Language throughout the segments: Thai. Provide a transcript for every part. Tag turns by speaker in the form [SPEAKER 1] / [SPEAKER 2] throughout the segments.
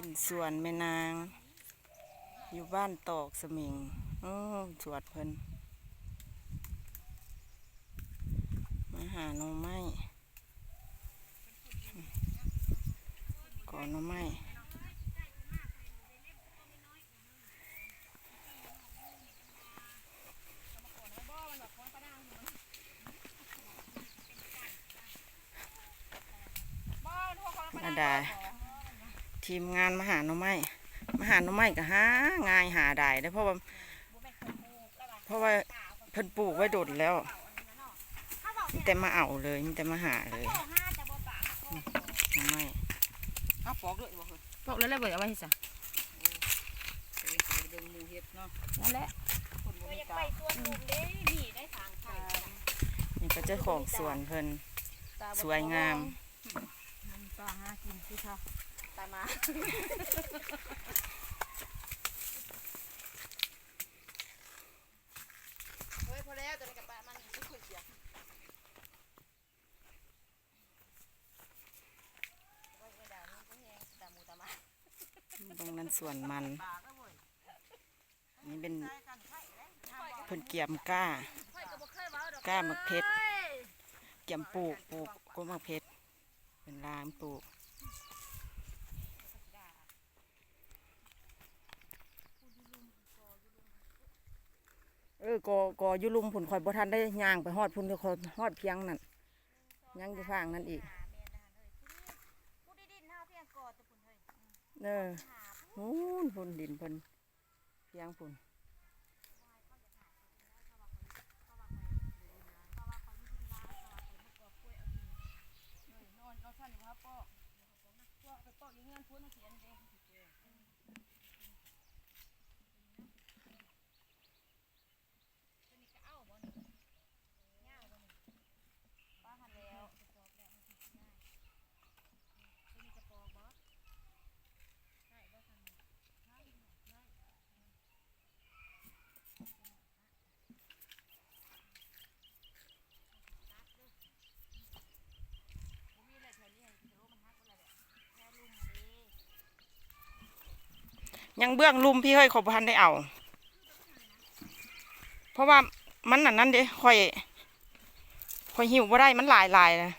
[SPEAKER 1] ดินสวนแม่นาง อยู่บ้านตอกสมิงโอ้สวดเพิ่นมาหาหน่อไม้ก่อนหน่อไม้มาดา ทีมงานมาหาหน่อไม้มาหาหน่อไม้ก็หาง่ายหาได้ได้อเพราะว่าเพราะว่าเพิ่นปลูกไว้โดดแล้วมีแต่มาเอาเลยมีแต่มาหาเลยหน่อไม้
[SPEAKER 2] เอาปอกด้วยบ่เฮ้ย
[SPEAKER 3] พวกแล้วแล้วเบิดเอาไว้ให้ซะ
[SPEAKER 2] เดินหมูเฮ็ดเนาะ
[SPEAKER 3] นั่นแหละ
[SPEAKER 2] คนบ่มีตา
[SPEAKER 1] นี่ก็เจ้าของสวนเพิ่นสวยงาม
[SPEAKER 3] ตาหากินสิค่ะ
[SPEAKER 2] ตามา เฮ้ยพอแล้วตัวนี้กับปลามันไม่คุยเสียไว้ไว้ดาวนี้ก็แห้งตาหมูตามา
[SPEAKER 1] ตรงนั้นสวนมัน
[SPEAKER 2] ปลาก็เว้ย
[SPEAKER 1] นี่เป็น
[SPEAKER 2] ใช่กันไข่แล้ว
[SPEAKER 1] เพิ่นเกียมก้า
[SPEAKER 2] ไข่ก็บ่เคยเว้าดอก
[SPEAKER 1] ก้ามักเพชรเกียมปลูกปลูกก็มักเพชรเป็นลามปลูก เออกอกออยุลุมผุนคอยบ่ทันได้ย่างไปฮอดพุ่นเดียวคอยฮอดเพียงนั่นยังอยู่ฟางนั่นอีก
[SPEAKER 2] ผู้ดีดินเฮาเพียงกอดแต่พุ่นเฮ้ย
[SPEAKER 1] เออหูนพุ่นดินพิ่นเพียงพุ่น
[SPEAKER 2] นอนนอนซ่อนอยู่ครับป้อป้อไปป้ออยู่เฮือนพุ่นเสียนเด้ป้าหันแล้วบ่มีอะไรแถวนี้ให้โตมันฮักบ่ล่ะแค่ลุมมาเด้
[SPEAKER 1] ยังเบื้องลุมพี่เฮ้ยขอบพันได้เอา เพราะว่ามันนั่นนั่นเด้ค่อยค่อยหิวบ่ได้มันหลายหลายนะ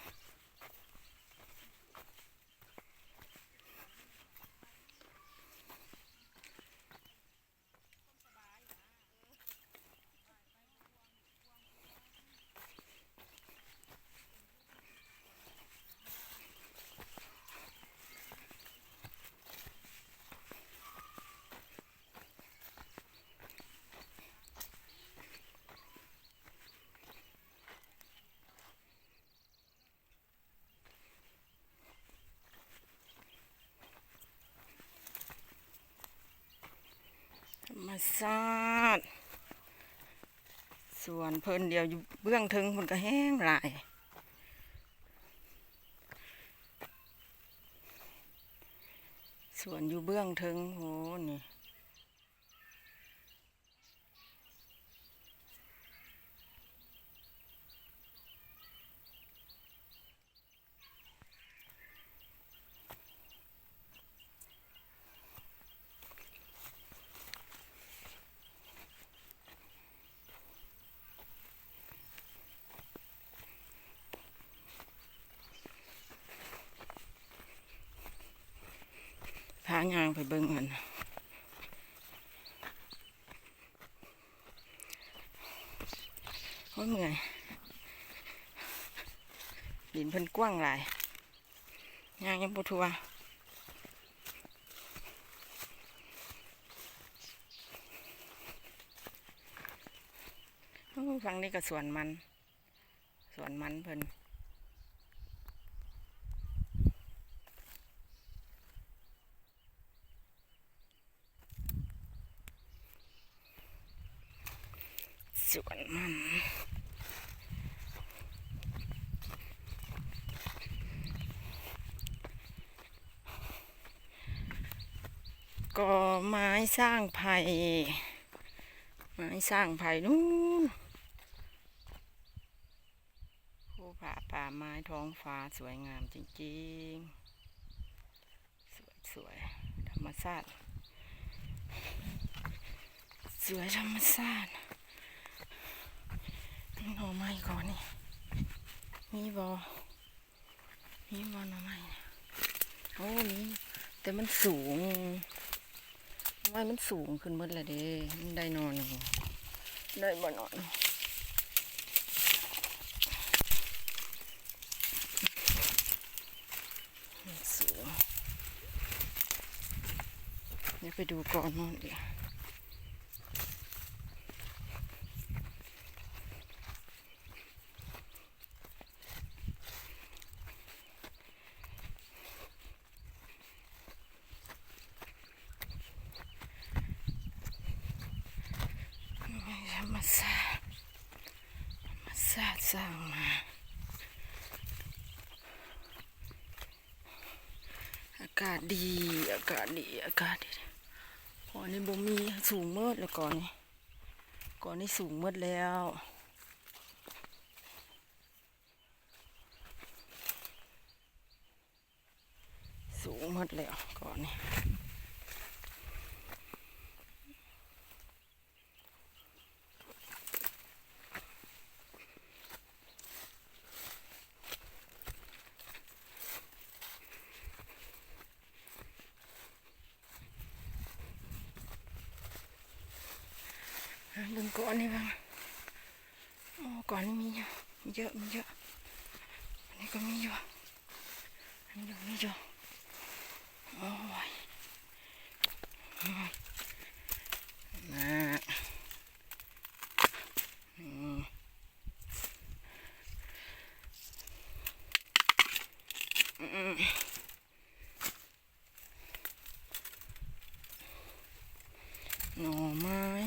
[SPEAKER 1] ยธรรมชาดส่วนเพิ่นเดียวอยู่เบื้องถึงมันก็แห้งหลายส่วนอยู่เบื้องถึงโหนี่ ยางไปเบิ่งมันโอ้ยเมื่อยดินเพิ่นกว้างหลายยางยังบ่ทัวโอ้ยฝั่งนี้ก็สวนมัน สวนมันเพิ่น สวนมันก็ไม้สร้างไผ่ไม้สร้างไผ่นู่นภูผาป่าไม้ท้องฟ้าสวยงามจริงๆ สวยๆธรรมชาติสวยธรรมชาติ หน่อไม้ก่อนนี่ มีบอมีบอหน่อไม้โอ้มีแต่มันสูงไม้มันสูงขึ้นหมดเลยเด้มันได้นอนหนึ่ได้บ่นอนสูงเดี๋ยวไปดูก่อนนู่นดิธร รมชาติธรรมาติสร้างมาอากาศดี อากาศดี อากาศดีก่อนนี้บ่มีสูงเมิดแล้วก่อนนี้ก่อนนี้สูงเมิดแล้วสูงเมิดแล้วก่อนนี้ ดึงก่อนนี่บ้างโอ้ก่อนนี่มีเยอะมีเยอะมีเยอะอันนี้ก็มีเยอะอันนี้ก็มีเยอะโอ้ยโอ้ยนะอืมอืมหน่อไม้หน่อไม้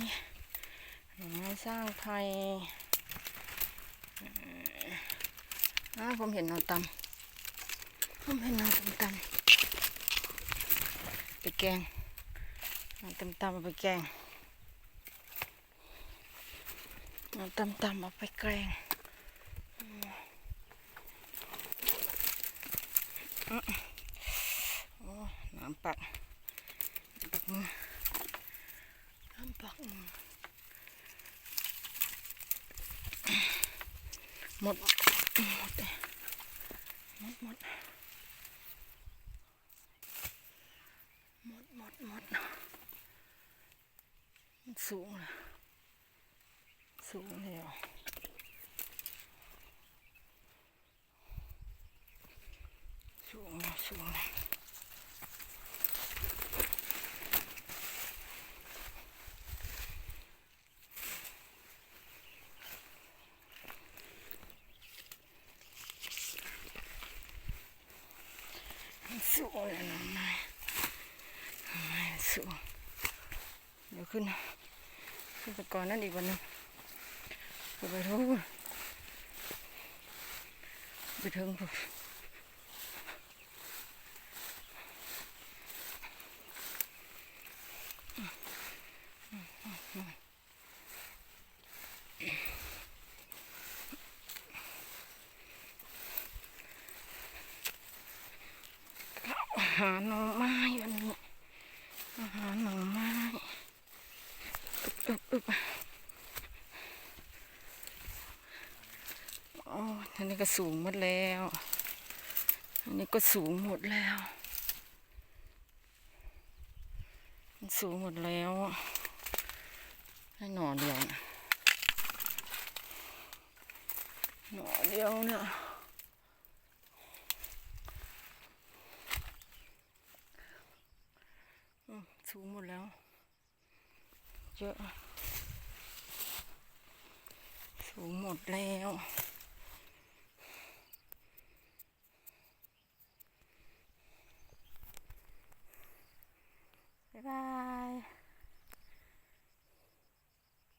[SPEAKER 1] สร้างไทยเอ่ออ่าผมเห็นนอนตำผมเห็นนอนตำตำไปแกงนอนตำตำเอาไปแกงนอนตำตำเอาไปแกงอืมโอ้น้ำปักปักมือน้ำปักมือ หมด หมด หมด หมด หมด หมด หมด มันสูงเลยสูงแล้วสูงสูงแล้วมันสูงแล้วนะไม้ไม้สูงเดี๋ยว ขึ้นขึ้นไปก่อนนั่นอีกวันหนึงไปทุกไปถึงปุ๊บอาหารหน่อไม้วันนี้อาหารหน่อไม้ อึบอึบอึบอ๋ออันนี้ก็สูงหมดแล้ว อันนี้ก็สูงหมดแล้ว มันสูงหมดแล้วให้หน่อเดียวนะหน่อเดียวเนี่ยสูงหมดแล้ว เยอะ สูงหมดแล้ว